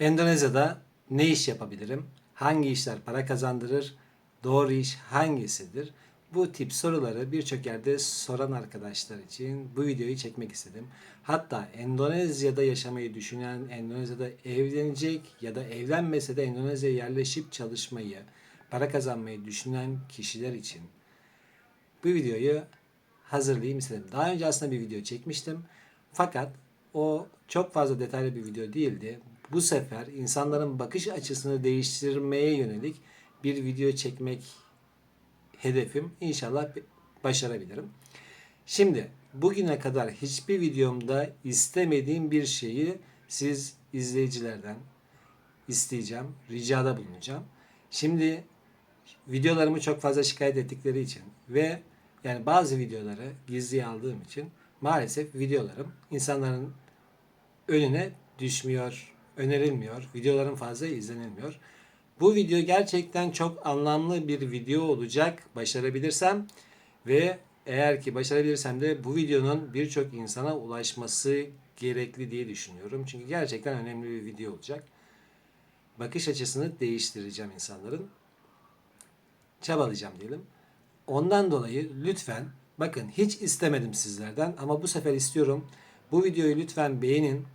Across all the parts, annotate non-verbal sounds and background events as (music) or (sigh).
Endonezya'da ne iş yapabilirim? Hangi işler para kazandırır? Doğru iş hangisidir? Bu tip soruları birçok yerde soran arkadaşlar için bu videoyu çekmek istedim. Hatta Endonezya'da yaşamayı düşünen, Endonezya'da evlenecek ya da evlenmese de Endonezya'ya yerleşip çalışmayı, para kazanmayı düşünen kişiler için bu videoyu hazırlayayım istedim. Daha önce aslında bir video çekmiştim. Fakat o çok fazla detaylı bir video değildi. Bu sefer insanların bakış açısını değiştirmeye yönelik bir video çekmek hedefim. İnşallah başarabilirim. Şimdi bugüne kadar hiçbir videomda istemediğim bir şeyi siz izleyicilerden isteyeceğim, ricada bulunacağım. Şimdi videolarımı çok fazla şikayet ettikleri için ve yani bazı videoları gizliye aldığım için maalesef videolarım insanların önüne düşmüyor, önerilmiyor. Videolarım fazla izlenilmiyor. Bu video gerçekten çok anlamlı bir video olacak başarabilirsem ve eğer ki başarabilirsem de bu videonun birçok insana ulaşması gerekli diye düşünüyorum. Çünkü gerçekten önemli bir video olacak. Bakış açısını değiştireceğim insanların. Çabalayacağım diyelim. Ondan dolayı lütfen bakın hiç istemedim sizlerden ama bu sefer istiyorum. Bu videoyu lütfen beğenin.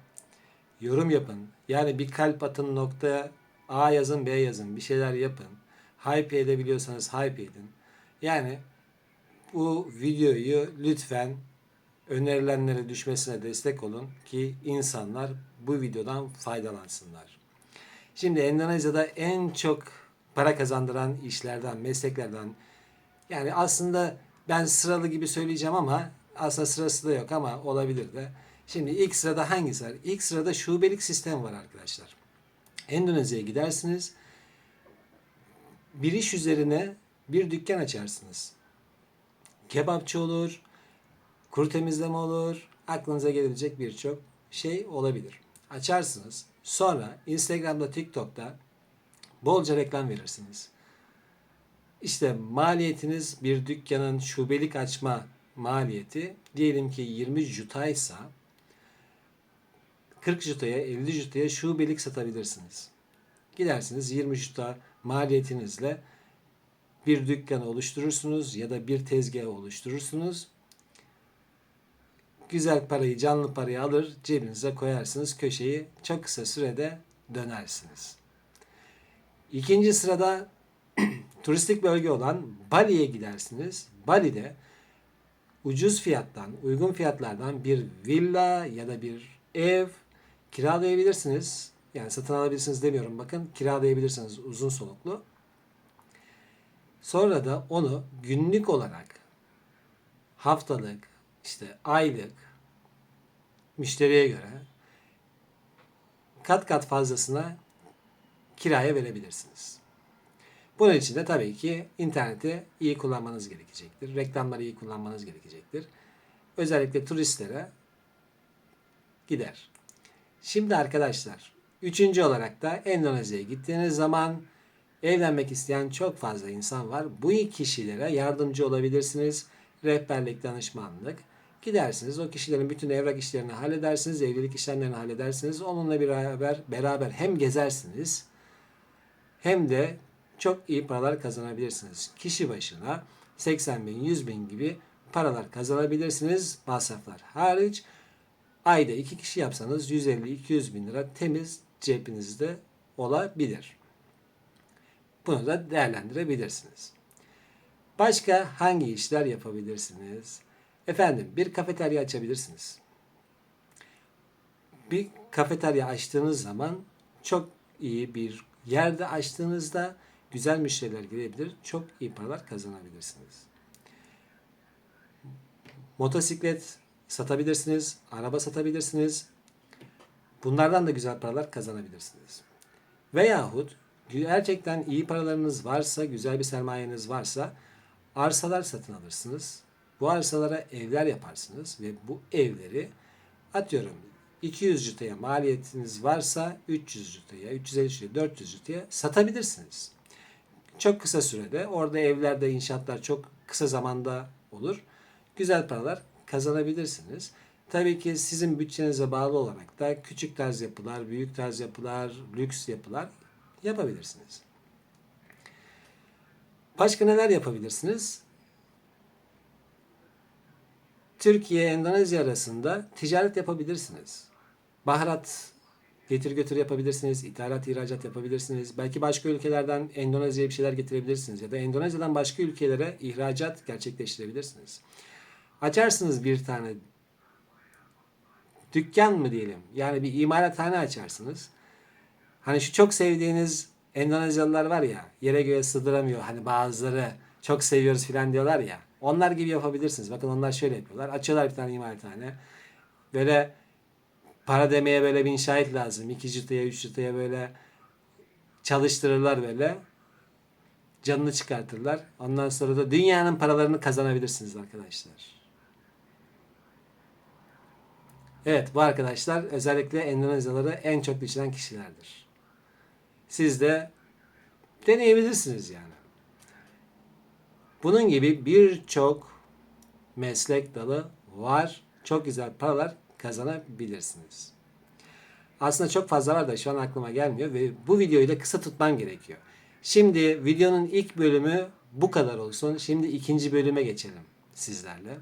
Yorum yapın. Yani bir kalp atın noktaya A yazın B yazın. Bir şeyler yapın. Hype edebiliyorsanız hype edin. Yani bu videoyu lütfen önerilenlere düşmesine destek olun ki insanlar bu videodan faydalansınlar. Şimdi Endonezya'da en çok para kazandıran işlerden, mesleklerden yani aslında ben sıralı gibi söyleyeceğim ama aslında sırası da yok ama olabilir de. Şimdi ilk sırada hangisi var? İlk sırada şubelik sistem var arkadaşlar. Endonezya'ya gidersiniz. Bir iş üzerine bir dükkan açarsınız. Kebapçı olur, kuru temizleme olur, aklınıza gelebilecek birçok şey olabilir. Açarsınız. Sonra Instagram'da, TikTok'ta bolca reklam verirsiniz. İşte maliyetiniz bir dükkanın şubelik açma maliyeti diyelim ki 20 jutaysa 40 jutaya 50 jutaya şubelik satabilirsiniz. Gidersiniz 20 juta maliyetinizle bir dükkanı oluşturursunuz ya da bir tezgahı oluşturursunuz. Güzel parayı, canlı parayı alır, cebinize koyarsınız. Köşeyi çok kısa sürede dönersiniz. İkinci sırada (clears throat) turistik bölge olan Bali'ye gidersiniz. Bali'de ucuz fiyattan, uygun fiyatlardan bir villa ya da bir ev kiralayabilirsiniz. Yani satın alabilirsiniz demiyorum bakın. Kiralayabilirsiniz uzun soluklu. Sonra da onu günlük olarak haftalık, işte aylık müşteriye göre kat kat fazlasına kiraya verebilirsiniz. Bunun için de tabii ki interneti iyi kullanmanız gerekecektir. Reklamları iyi kullanmanız gerekecektir. Özellikle turistlere gider. Şimdi arkadaşlar, üçüncü olarak da Endonezya'ya gittiğiniz zaman evlenmek isteyen çok fazla insan var. Bu kişilere yardımcı olabilirsiniz. Rehberlik, danışmanlık. Gidersiniz o kişilerin bütün evrak işlerini halledersiniz, evlilik işlemlerini halledersiniz. Onunla beraber beraber hem gezersiniz hem de çok iyi paralar kazanabilirsiniz. Kişi başına 80 bin, 100 bin gibi paralar kazanabilirsiniz. Masraflar hariç. Ayda iki kişi yapsanız 150-200 bin lira temiz cebinizde olabilir. Bunu da değerlendirebilirsiniz. Başka hangi işler yapabilirsiniz? Efendim bir kafeterya açabilirsiniz. Bir kafeterya açtığınız zaman çok iyi bir yerde açtığınızda güzel müşteriler girebilir. Çok iyi paralar kazanabilirsiniz. Motosiklet satabilirsiniz. Araba satabilirsiniz. Bunlardan da güzel paralar kazanabilirsiniz. Veyahut gerçekten iyi paralarınız varsa, güzel bir sermayeniz varsa arsalar satın alırsınız. Bu arsalara evler yaparsınız ve bu evleri atıyorum 200 jutaya maliyetiniz varsa 300 jutaya, 350 jutaya, 400 jutaya satabilirsiniz. Çok kısa sürede orada evlerde inşaatlar çok kısa zamanda olur. Güzel paralar kazanabilirsiniz. Tabii ki sizin bütçenize bağlı olarak da küçük tarz yapılar, büyük tarz yapılar, lüks yapılar yapabilirsiniz. Başka neler yapabilirsiniz? Türkiye Endonezya arasında ticaret yapabilirsiniz. Baharat getir götür yapabilirsiniz, ithalat ihracat yapabilirsiniz. Belki başka ülkelerden Endonezya'ya bir şeyler getirebilirsiniz ya da Endonezya'dan başka ülkelere ihracat gerçekleştirebilirsiniz. Açarsınız bir tane dükkan mı diyelim. Yani bir imalathane açarsınız. Hani şu çok sevdiğiniz Endonezyalılar var ya yere göğe sığdıramıyor. Hani bazıları çok seviyoruz filan diyorlar ya. Onlar gibi yapabilirsiniz. Bakın onlar şöyle yapıyorlar. Açıyorlar bir tane imalathane. Böyle para demeye böyle bir şahit lazım. İki çıtaya, üç çıtaya böyle çalıştırırlar böyle. Canını çıkartırlar. Ondan sonra da dünyanın paralarını kazanabilirsiniz arkadaşlar. Evet bu arkadaşlar özellikle Endonezyaları en çok düşünen kişilerdir. Siz de deneyebilirsiniz yani. Bunun gibi birçok meslek dalı var. Çok güzel paralar kazanabilirsiniz. Aslında çok fazla var da şu an aklıma gelmiyor ve bu videoyu da kısa tutmam gerekiyor. Şimdi videonun ilk bölümü bu kadar olsun. Şimdi ikinci bölüme geçelim sizlerle.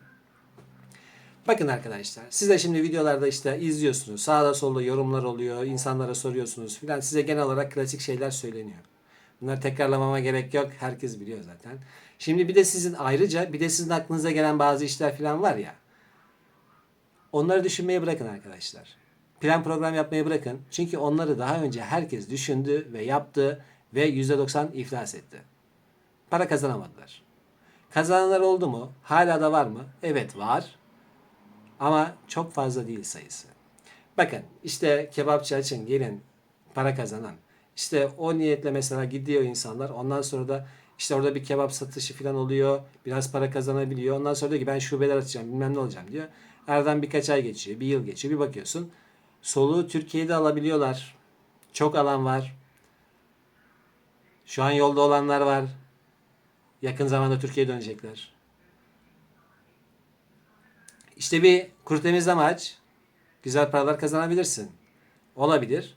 Bakın arkadaşlar siz de şimdi videolarda işte izliyorsunuz. Sağda solda yorumlar oluyor. insanlara soruyorsunuz filan. Size genel olarak klasik şeyler söyleniyor. Bunları tekrarlamama gerek yok. Herkes biliyor zaten. Şimdi bir de sizin ayrıca bir de sizin aklınıza gelen bazı işler filan var ya. Onları düşünmeyi bırakın arkadaşlar. Plan program yapmayı bırakın. Çünkü onları daha önce herkes düşündü ve yaptı ve %90 iflas etti. Para kazanamadılar. Kazananlar oldu mu? Hala da var mı? Evet var. Ama çok fazla değil sayısı. Bakın işte kebapçı açın gelin para kazanan. İşte o niyetle mesela gidiyor insanlar. Ondan sonra da işte orada bir kebap satışı falan oluyor. Biraz para kazanabiliyor. Ondan sonra diyor ki ben şubeler açacağım bilmem ne olacağım diyor. Aradan birkaç ay geçiyor. Bir yıl geçiyor. Bir bakıyorsun. Soluğu Türkiye'de alabiliyorlar. Çok alan var. Şu an yolda olanlar var. Yakın zamanda Türkiye'ye dönecekler. İşte bir kuru temizleme aç. Güzel paralar kazanabilirsin. Olabilir.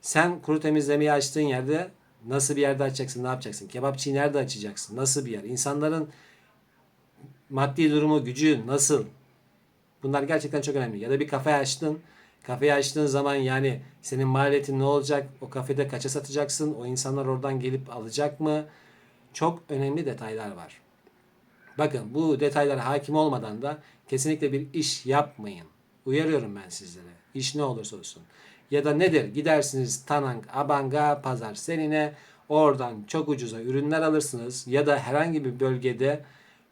Sen kuru temizlemeyi açtığın yerde nasıl bir yerde açacaksın, ne yapacaksın? Kebapçıyı nerede açacaksın? Nasıl bir yer? İnsanların maddi durumu, gücü nasıl? Bunlar gerçekten çok önemli. Ya da bir kafe açtın. Kafeyi açtığın zaman yani senin maliyetin ne olacak? O kafede kaça satacaksın? O insanlar oradan gelip alacak mı? Çok önemli detaylar var. Bakın bu detaylara hakim olmadan da kesinlikle bir iş yapmayın. Uyarıyorum ben sizlere. İş ne olursa olsun. Ya da nedir? Gidersiniz Tanang, Abanga, Pazar Seline. Oradan çok ucuza ürünler alırsınız. Ya da herhangi bir bölgede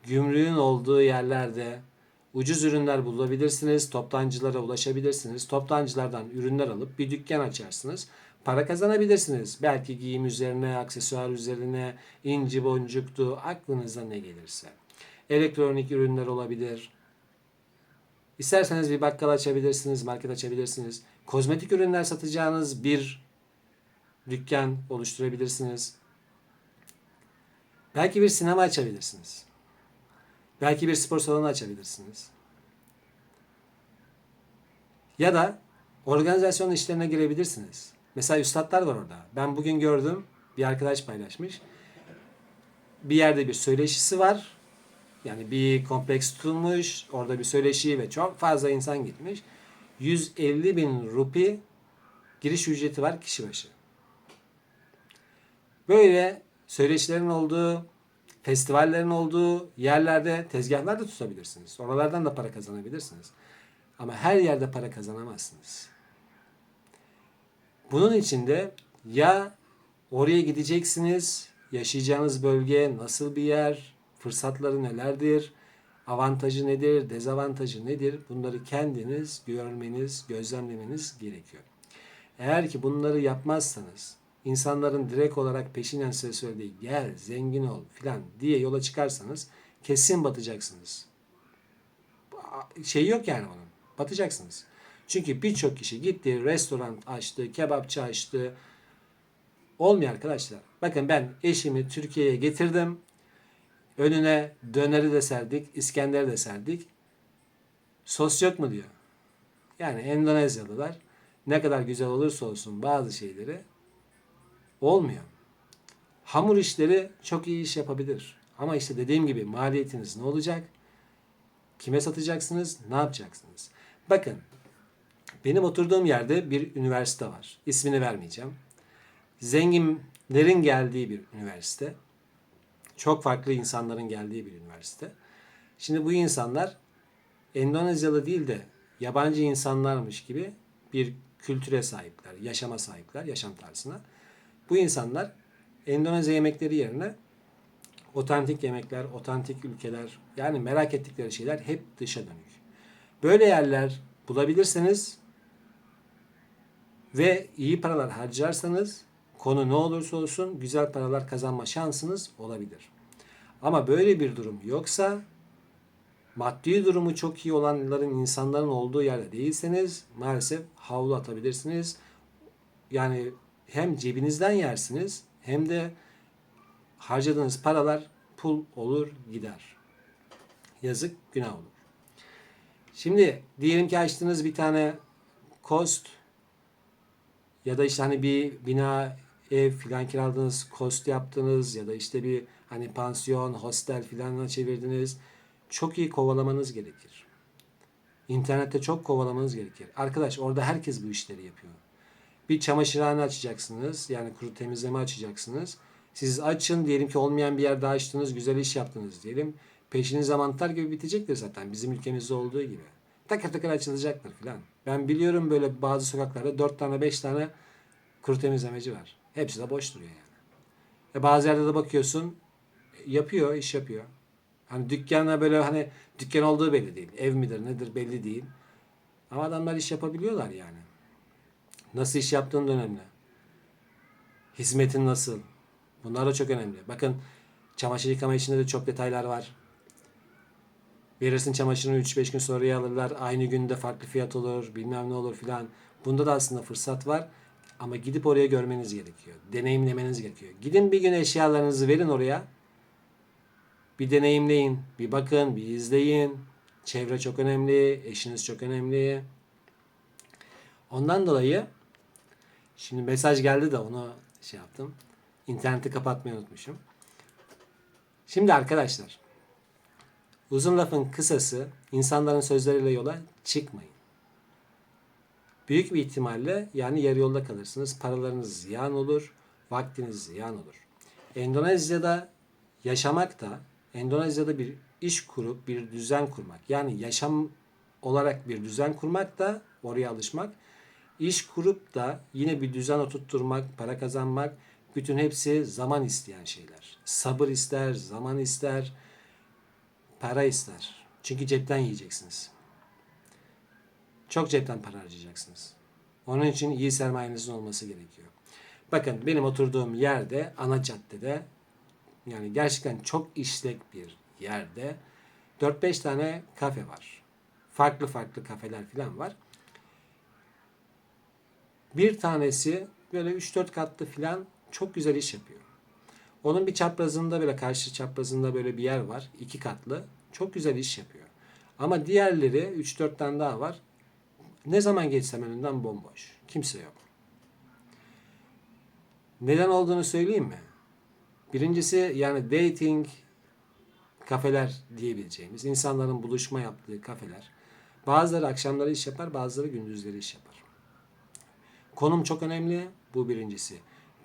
gümrüğün olduğu yerlerde ucuz ürünler bulabilirsiniz. Toptancılara ulaşabilirsiniz. Toptancılardan ürünler alıp bir dükkan açarsınız. Para kazanabilirsiniz. Belki giyim üzerine, aksesuar üzerine, inci boncuktu, aklınıza ne gelirse. Elektronik ürünler olabilir. İsterseniz bir bakkal açabilirsiniz, market açabilirsiniz. Kozmetik ürünler satacağınız bir dükkan oluşturabilirsiniz. Belki bir sinema açabilirsiniz. Belki bir spor salonu açabilirsiniz. Ya da organizasyon işlerine girebilirsiniz. Mesela üstadlar var orada. Ben bugün gördüm bir arkadaş paylaşmış. Bir yerde bir söyleşisi var. Yani bir kompleks tutulmuş. Orada bir söyleşi ve çok fazla insan gitmiş. 150 bin rupi giriş ücreti var kişi başı. Böyle söyleşilerin olduğu, festivallerin olduğu yerlerde tezgahlar da tutabilirsiniz. Oralardan da para kazanabilirsiniz. Ama her yerde para kazanamazsınız. Bunun için de ya oraya gideceksiniz, yaşayacağınız bölge nasıl bir yer, fırsatları nelerdir, avantajı nedir, dezavantajı nedir bunları kendiniz görmeniz, gözlemlemeniz gerekiyor. Eğer ki bunları yapmazsanız insanların direkt olarak peşinen size söylediği gel zengin ol filan diye yola çıkarsanız kesin batacaksınız. Şey yok yani onun. Batacaksınız. Çünkü birçok kişi gitti, restoran açtı, kebapçı açtı. Olmuyor arkadaşlar. Bakın ben eşimi Türkiye'ye getirdim. Önüne döneri de serdik, İskender'i de serdik. Sos yok mu diyor. Yani Endonezyalılar ne kadar güzel olursa olsun bazı şeyleri olmuyor. Hamur işleri çok iyi iş yapabilir. Ama işte dediğim gibi maliyetiniz ne olacak? Kime satacaksınız? Ne yapacaksınız? Bakın benim oturduğum yerde bir üniversite var. İsmini vermeyeceğim. Zenginlerin geldiği bir üniversite. Çok farklı insanların geldiği bir üniversite. Şimdi bu insanlar Endonezyalı değil de yabancı insanlarmış gibi bir kültüre sahipler, yaşama sahipler, yaşam tarzına. Bu insanlar Endonezya yemekleri yerine otantik yemekler, otantik ülkeler yani merak ettikleri şeyler hep dışa dönük. Böyle yerler bulabilirseniz ve iyi paralar harcarsanız konu ne olursa olsun güzel paralar kazanma şansınız olabilir. Ama böyle bir durum yoksa maddi durumu çok iyi olanların insanların olduğu yerde değilseniz maalesef havlu atabilirsiniz. Yani hem cebinizden yersiniz hem de harcadığınız paralar pul olur gider. Yazık günah olur. Şimdi diyelim ki açtınız bir tane kost ya da işte hani bir bina ev filan kiraladınız, kost yaptınız ya da işte bir hani pansiyon, hostel filanla çevirdiniz. Çok iyi kovalamanız gerekir. İnternette çok kovalamanız gerekir. Arkadaş orada herkes bu işleri yapıyor. Bir çamaşırhane açacaksınız. Yani kuru temizleme açacaksınız. Siz açın diyelim ki olmayan bir yerde açtınız, güzel iş yaptınız diyelim. Peşiniz mantar gibi bitecektir zaten bizim ülkemizde olduğu gibi. Takır takır açılacaktır filan. Ben biliyorum böyle bazı sokaklarda 4 tane 5 tane kuru temizlemeci var. Hepsi de boş duruyor yani. E bazı yerde de bakıyorsun yapıyor, iş yapıyor. Hani dükkanla böyle hani dükkan olduğu belli değil. Ev midir nedir belli değil. Ama adamlar iş yapabiliyorlar yani. Nasıl iş yaptığın önemli. Hizmetin nasıl? Bunlar da çok önemli. Bakın çamaşır yıkama işinde de çok detaylar var. Verirsin çamaşırını 3-5 gün sonraya alırlar. Aynı günde farklı fiyat olur. Bilmem ne olur filan. Bunda da aslında fırsat var. Ama gidip oraya görmeniz gerekiyor. Deneyimlemeniz gerekiyor. Gidin bir gün eşyalarınızı verin oraya. Bir deneyimleyin. Bir bakın. Bir izleyin. Çevre çok önemli. Eşiniz çok önemli. Ondan dolayı şimdi mesaj geldi de onu şey yaptım. İnterneti kapatmayı unutmuşum. Şimdi arkadaşlar uzun lafın kısası insanların sözleriyle yola çıkmayın. Büyük bir ihtimalle yani yarı yolda kalırsınız. Paralarınız ziyan olur. Vaktiniz ziyan olur. Endonezya'da yaşamak da Endonezya'da bir iş kurup bir düzen kurmak. Yani yaşam olarak bir düzen kurmak da oraya alışmak. İş kurup da yine bir düzen oturtturmak, para kazanmak bütün hepsi zaman isteyen şeyler. Sabır ister, zaman ister, para ister. Çünkü cepten yiyeceksiniz. Çok cepten para harcayacaksınız. Onun için iyi sermayenizin olması gerekiyor. Bakın benim oturduğum yerde ana caddede yani gerçekten çok işlek bir yerde 4-5 tane kafe var. Farklı farklı kafeler falan var. Bir tanesi böyle 3-4 katlı falan çok güzel iş yapıyor. Onun bir çaprazında böyle karşı çaprazında böyle bir yer var. iki katlı. Çok güzel iş yapıyor. Ama diğerleri 3-4 tane daha var. Ne zaman geçsem önünden bomboş. Kimse yok. Neden olduğunu söyleyeyim mi? Birincisi yani dating kafeler diyebileceğimiz insanların buluşma yaptığı kafeler. Bazıları akşamları iş yapar, bazıları gündüzleri iş yapar. Konum çok önemli. Bu birincisi.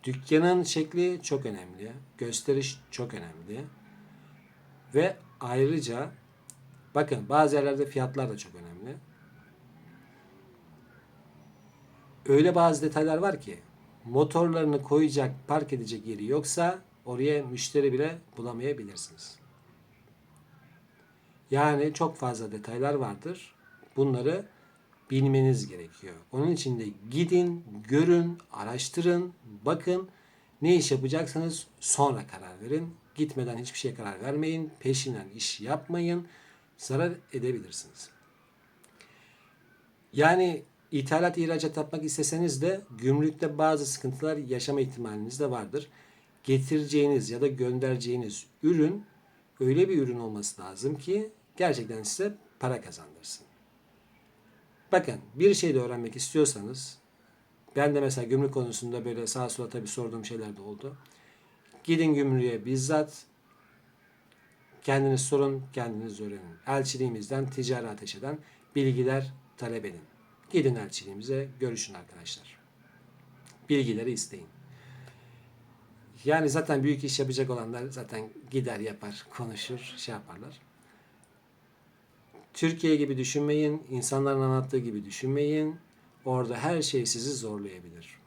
Dükkanın şekli çok önemli. Gösteriş çok önemli. Ve ayrıca bakın bazı yerlerde fiyatlar da çok önemli. Öyle bazı detaylar var ki motorlarını koyacak, park edecek yeri yoksa oraya müşteri bile bulamayabilirsiniz. Yani çok fazla detaylar vardır. Bunları bilmeniz gerekiyor. Onun için de gidin, görün, araştırın, bakın. Ne iş yapacaksanız sonra karar verin. Gitmeden hiçbir şeye karar vermeyin. Peşinden iş yapmayın. Zarar edebilirsiniz. Yani ithalat ihracat yapmak isteseniz de gümrükte bazı sıkıntılar yaşama ihtimaliniz de vardır. Getireceğiniz ya da göndereceğiniz ürün öyle bir ürün olması lazım ki gerçekten size para kazandırsın. Bakın bir şey de öğrenmek istiyorsanız ben de mesela gümrük konusunda böyle sağa sola tabii sorduğum şeyler de oldu. Gidin gümrüğe bizzat kendiniz sorun, kendiniz öğrenin. Elçiliğimizden, ticari ateşeden bilgiler talep edin. Gidin elçiliğimize, görüşün arkadaşlar. Bilgileri isteyin. Yani zaten büyük iş yapacak olanlar zaten gider yapar, konuşur, şey yaparlar. Türkiye gibi düşünmeyin, insanların anlattığı gibi düşünmeyin. Orada her şey sizi zorlayabilir.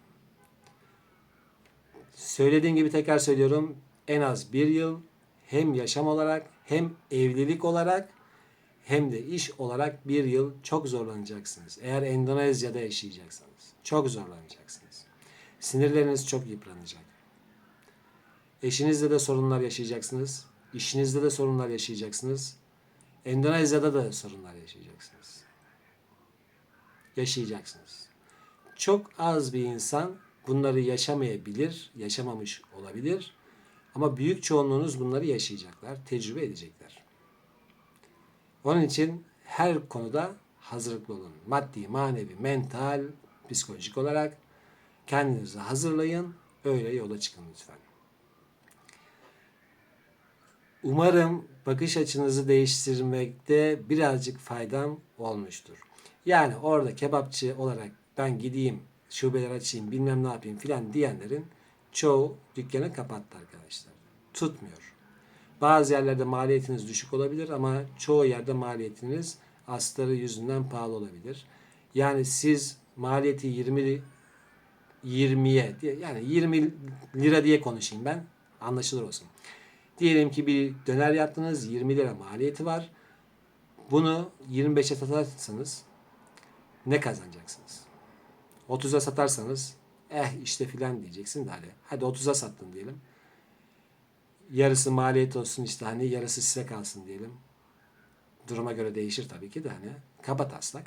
Söylediğim gibi tekrar söylüyorum. En az bir yıl hem yaşam olarak hem evlilik olarak hem de iş olarak bir yıl çok zorlanacaksınız. Eğer Endonezya'da yaşayacaksanız. Çok zorlanacaksınız. Sinirleriniz çok yıpranacak. Eşinizle de sorunlar yaşayacaksınız. İşinizde de sorunlar yaşayacaksınız. Endonezya'da da sorunlar yaşayacaksınız. Yaşayacaksınız. Çok az bir insan bunları yaşamayabilir, yaşamamış olabilir. Ama büyük çoğunluğunuz bunları yaşayacaklar, tecrübe edecekler. Onun için her konuda hazırlıklı olun. Maddi, manevi, mental, psikolojik olarak kendinizi hazırlayın. Öyle yola çıkın lütfen. Umarım bakış açınızı değiştirmekte birazcık faydam olmuştur. Yani orada kebapçı olarak ben gideyim, şubeler açayım, bilmem ne yapayım filan diyenlerin çoğu dükkanı kapattı arkadaşlar. Tutmuyor. Bazı yerlerde maliyetiniz düşük olabilir ama çoğu yerde maliyetiniz astarı yüzünden pahalı olabilir. Yani siz maliyeti 20 20'ye yani 20 lira diye konuşayım ben anlaşılır olsun. Diyelim ki bir döner yaptınız 20 lira maliyeti var. Bunu 25'e satarsanız ne kazanacaksınız? 30'a satarsanız eh işte filan diyeceksin de hadi. Hadi 30'a sattın diyelim. Yarısı maliyet olsun işte hani yarısı size kalsın diyelim. Duruma göre değişir tabii ki de hani kaba taslak.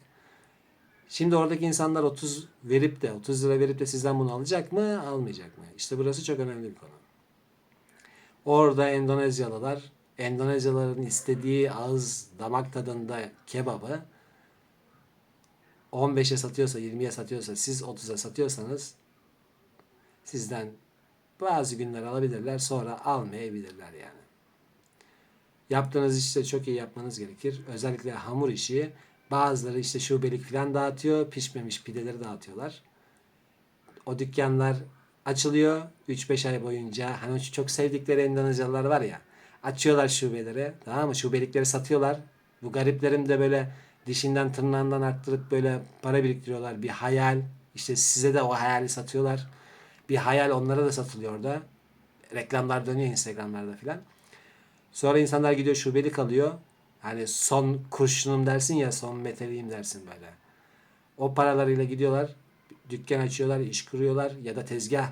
Şimdi oradaki insanlar 30 verip de 30 lira verip de sizden bunu alacak mı almayacak mı? İşte burası çok önemli bir konu. Orada Endonezyalılar Endonezyalıların istediği ağız damak tadında kebabı 15'e satıyorsa 20'ye satıyorsa siz 30'a satıyorsanız sizden bazı günler alabilirler sonra almayabilirler yani. Yaptığınız işte çok iyi yapmanız gerekir. Özellikle hamur işi bazıları işte şubelik falan dağıtıyor. Pişmemiş pideleri dağıtıyorlar. O dükkanlar açılıyor 3-5 ay boyunca. Hani çok sevdikleri Endonezyalılar var ya. Açıyorlar şubeleri. Tamam mı? Şubelikleri satıyorlar. Bu gariplerim de böyle dişinden tırnağından arttırıp böyle para biriktiriyorlar. Bir hayal. İşte size de o hayali satıyorlar. Bir hayal onlara da satılıyor orada. Reklamlar dönüyor Instagram'larda filan. Sonra insanlar gidiyor şubelik alıyor. Hani son kurşunum dersin ya son metaliyim dersin böyle. O paralarıyla gidiyorlar. Dükkan açıyorlar, iş kuruyorlar ya da tezgah.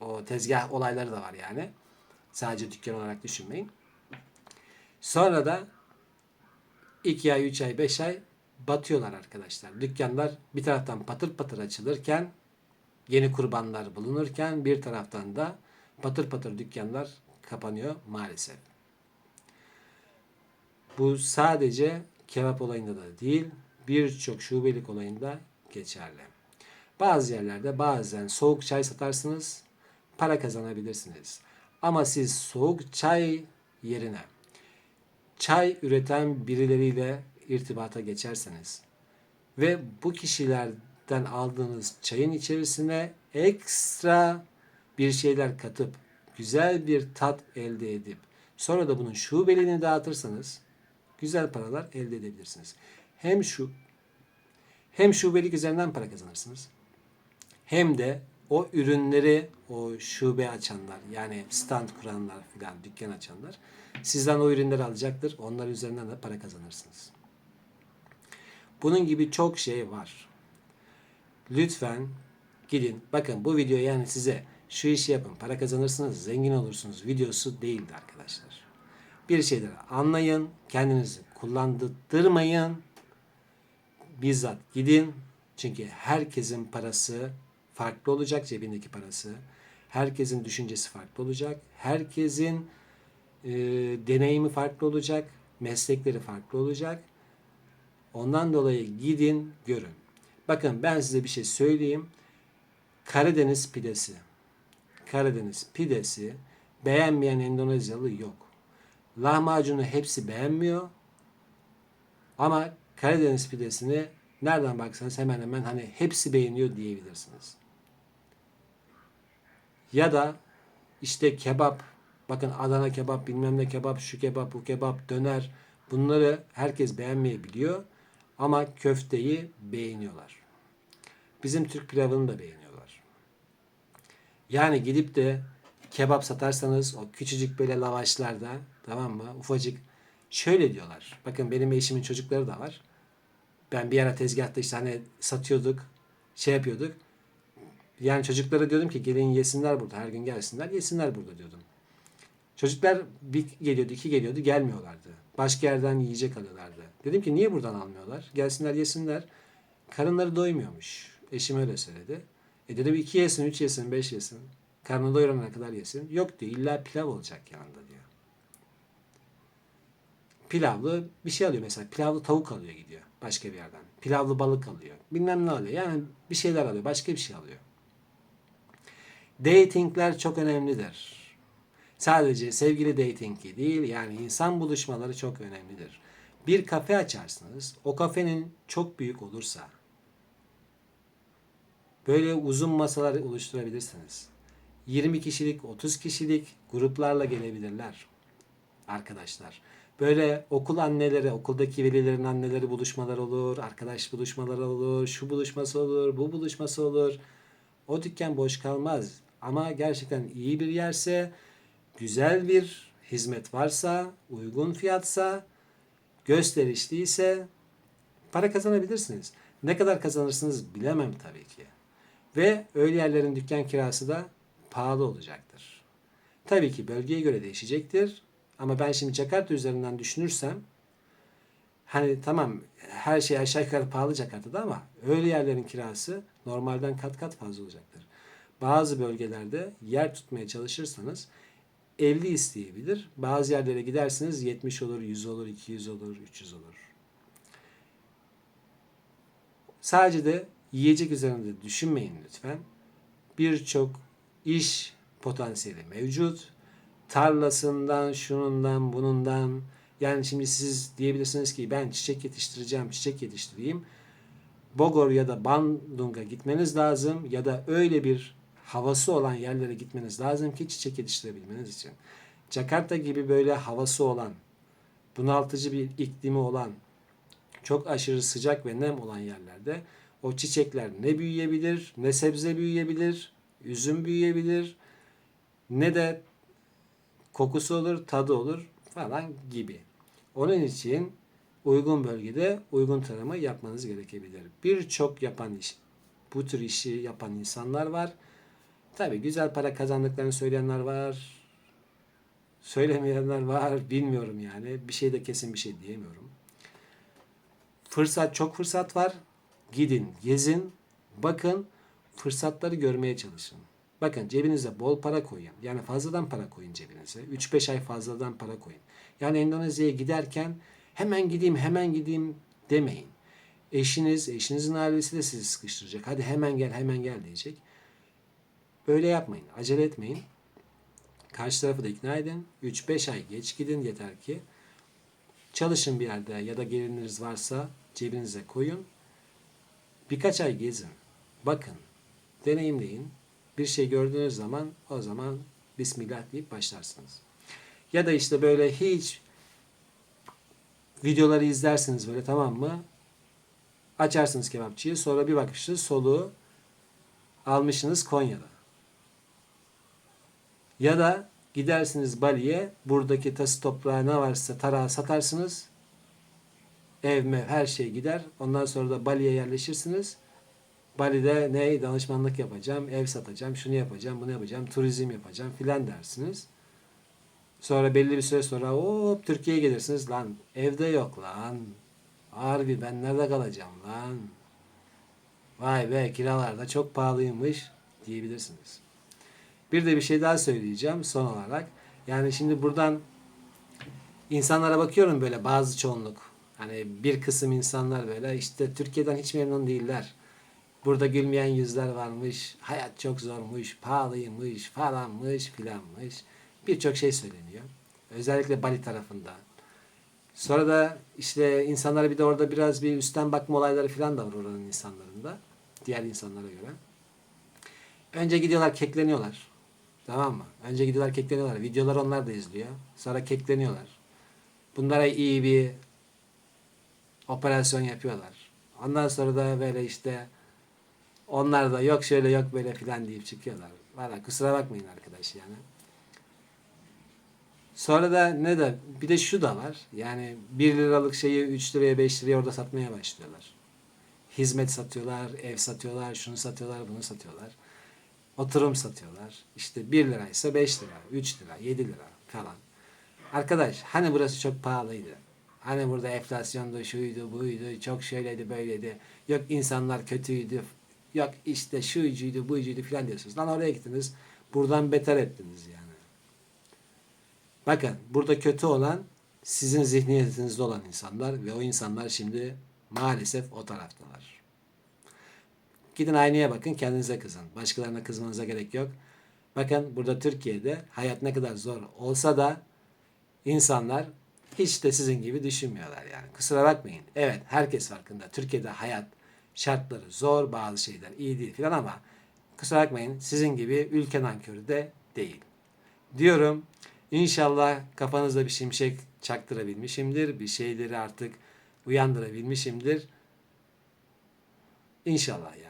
O tezgah olayları da var yani. Sadece dükkan olarak düşünmeyin. Sonra da 2 ay, 3 ay, 5 ay batıyorlar arkadaşlar. Dükkanlar bir taraftan patır patır açılırken yeni kurbanlar bulunurken bir taraftan da patır patır dükkanlar kapanıyor maalesef. Bu sadece kebap olayında da değil, birçok şubelik olayında geçerli. Bazı yerlerde bazen soğuk çay satarsınız, para kazanabilirsiniz. Ama siz soğuk çay yerine çay üreten birileriyle irtibata geçerseniz ve bu kişilerden aldığınız çayın içerisine ekstra bir şeyler katıp güzel bir tat elde edip sonra da bunun şubeliğini dağıtırsanız güzel paralar elde edebilirsiniz. Hem şu hem şubelik üzerinden para kazanırsınız. Hem de o ürünleri o şube açanlar yani stand kuranlar filan dükkan açanlar sizden o ürünleri alacaktır. Onlar üzerinden de para kazanırsınız. Bunun gibi çok şey var. Lütfen gidin. Bakın bu video yani size şu işi yapın, para kazanırsınız, zengin olursunuz videosu değildi arkadaşlar. Bir şeyleri anlayın, kendinizi kullandırmayın. Bizzat gidin. Çünkü herkesin parası farklı olacak cebindeki parası. Herkesin düşüncesi farklı olacak. Herkesin e, deneyimi farklı olacak. Meslekleri farklı olacak. Ondan dolayı gidin görün. Bakın ben size bir şey söyleyeyim. Karadeniz pidesi. Karadeniz pidesi beğenmeyen Endonezyalı yok. Lahmacunu hepsi beğenmiyor. Ama Karadeniz pidesini nereden baksanız hemen hemen hani hepsi beğeniyor diyebilirsiniz. Ya da işte kebap, bakın Adana kebap, bilmem ne kebap, şu kebap, bu kebap, döner. Bunları herkes beğenmeyebiliyor. Ama köfteyi beğeniyorlar. Bizim Türk pilavını da beğeniyorlar. Yani gidip de kebap satarsanız o küçücük böyle lavaşlarda tamam mı ufacık şöyle diyorlar. Bakın benim eşimin çocukları da var. Ben bir ara tezgahta işte hani satıyorduk şey yapıyorduk. Yani çocuklara diyordum ki gelin yesinler burada her gün gelsinler yesinler burada diyordum. Çocuklar bir geliyordu iki geliyordu gelmiyorlardı. Başka yerden yiyecek alıyorlardı. Dedim ki niye buradan almıyorlar? Gelsinler yesinler. Karınları doymuyormuş. Eşim öyle söyledi. E dedim iki yesin, üç yesin, beş yesin. Karnını doyurana kadar yesin. Yok diyor illa pilav olacak yanında diyor. Pilavlı bir şey alıyor mesela. Pilavlı tavuk alıyor gidiyor başka bir yerden. Pilavlı balık alıyor. Bilmem ne alıyor. Yani bir şeyler alıyor. Başka bir şey alıyor. Datingler çok önemlidir. Sadece sevgili datingi değil yani insan buluşmaları çok önemlidir. Bir kafe açarsınız. O kafenin çok büyük olursa böyle uzun masalar oluşturabilirsiniz. 20 kişilik, 30 kişilik gruplarla gelebilirler arkadaşlar. Böyle okul anneleri, okuldaki velilerin anneleri buluşmalar olur, arkadaş buluşmaları olur, şu buluşması olur, bu buluşması olur. O dükkan boş kalmaz. Ama gerçekten iyi bir yerse, güzel bir hizmet varsa, uygun fiyatsa, gösterişliyse para kazanabilirsiniz. Ne kadar kazanırsınız bilemem tabii ki. Ve öyle yerlerin dükkan kirası da pahalı olacaktır. Tabii ki bölgeye göre değişecektir. Ama ben şimdi Jakarta üzerinden düşünürsem hani tamam her şey aşağı yukarı pahalı Jakarta'da ama öyle yerlerin kirası normalden kat kat fazla olacaktır. Bazı bölgelerde yer tutmaya çalışırsanız 50 isteyebilir. Bazı yerlere gidersiniz 70 olur, 100 olur, 200 olur, 300 olur. Sadece de yiyecek üzerinde düşünmeyin lütfen. Birçok iş potansiyeli mevcut. Tarlasından, şunundan, bunundan. Yani şimdi siz diyebilirsiniz ki ben çiçek yetiştireceğim, çiçek yetiştireyim. Bogor ya da Bandung'a gitmeniz lazım ya da öyle bir havası olan yerlere gitmeniz lazım ki çiçek yetiştirebilmeniz için. Jakarta gibi böyle havası olan, bunaltıcı bir iklimi olan, çok aşırı sıcak ve nem olan yerlerde o çiçekler ne büyüyebilir, ne sebze büyüyebilir, üzüm büyüyebilir, ne de kokusu olur, tadı olur falan gibi. Onun için uygun bölgede uygun tarımı yapmanız gerekebilir. Birçok yapan iş, bu tür işi yapan insanlar var. Tabi güzel para kazandıklarını söyleyenler var. Söylemeyenler var. Bilmiyorum yani. Bir şey de kesin bir şey diyemiyorum. Fırsat çok fırsat var. Gidin, gezin, bakın, fırsatları görmeye çalışın. Bakın cebinize bol para koyun. Yani fazladan para koyun cebinize. 3-5 ay fazladan para koyun. Yani Endonezya'ya giderken hemen gideyim, hemen gideyim demeyin. Eşiniz, eşinizin ailesi de sizi sıkıştıracak. Hadi hemen gel, hemen gel diyecek. Böyle yapmayın. Acele etmeyin. Karşı tarafı da ikna edin. 3-5 ay geç gidin yeter ki. Çalışın bir yerde ya da geliriniz varsa cebinize koyun. Birkaç ay gezin. Bakın. Deneyimleyin. Bir şey gördüğünüz zaman o zaman Bismillah deyip başlarsınız. Ya da işte böyle hiç videoları izlersiniz böyle tamam mı? Açarsınız kebapçıyı sonra bir bakışta soluğu almışsınız Konya'da. Ya da gidersiniz Bali'ye buradaki tası toprağı ne varsa tarağı satarsınız. Ev mev her şey gider. Ondan sonra da Bali'ye yerleşirsiniz. Bali'de ne danışmanlık yapacağım, ev satacağım, şunu yapacağım, bunu yapacağım, turizm yapacağım filan dersiniz. Sonra belli bir süre sonra hop Türkiye'ye gelirsiniz. Lan evde yok lan. Harbi ben nerede kalacağım lan. Vay be kiralar da çok pahalıymış diyebilirsiniz. Bir de bir şey daha söyleyeceğim son olarak. Yani şimdi buradan insanlara bakıyorum böyle bazı çoğunluk. Hani bir kısım insanlar böyle işte Türkiye'den hiç memnun değiller. Burada gülmeyen yüzler varmış, hayat çok zormuş, pahalıymış, falanmış, filanmış. Birçok şey söyleniyor. Özellikle Bali tarafında. Sonra da işte insanlara bir de orada biraz bir üstten bakma olayları falan da var oranın insanlarında. Diğer insanlara göre. Önce gidiyorlar kekleniyorlar. Tamam mı? Önce gidiyorlar kekleniyorlar. Videoları onlar da izliyor. Sonra kekleniyorlar. Bunlara iyi bir operasyon yapıyorlar. Ondan sonra da böyle işte onlar da yok şöyle yok böyle filan deyip çıkıyorlar. Valla kusura bakmayın arkadaş yani. Sonra da ne de bir de şu da var. Yani 1 liralık şeyi 3 liraya 5 liraya orada satmaya başlıyorlar. Hizmet satıyorlar, ev satıyorlar, şunu satıyorlar, bunu satıyorlar. Oturum satıyorlar. İşte 1 liraysa 5 lira, 3 lira, 7 lira falan. Arkadaş hani burası çok pahalıydı. Hani burada enflasyonda şuydu, buydu, çok şöyleydi, böyleydi. Yok insanlar kötüydü. Yok işte şuycuydu, buycuydu falan diyorsunuz. Lan oraya gittiniz. Buradan beter ettiniz yani. Bakın burada kötü olan sizin zihniyetinizde olan insanlar ve o insanlar şimdi maalesef o taraftalar. Gidin aynaya bakın kendinize kızın. Başkalarına kızmanıza gerek yok. Bakın burada Türkiye'de hayat ne kadar zor olsa da insanlar hiç de sizin gibi düşünmüyorlar yani. Kusura bakmayın. Evet herkes farkında. Türkiye'de hayat şartları zor, bazı şeyler iyi değil filan ama kusura bakmayın sizin gibi ülke nankörü de değil. Diyorum İnşallah kafanızda bir şimşek çaktırabilmişimdir. Bir şeyleri artık uyandırabilmişimdir. İnşallah ya.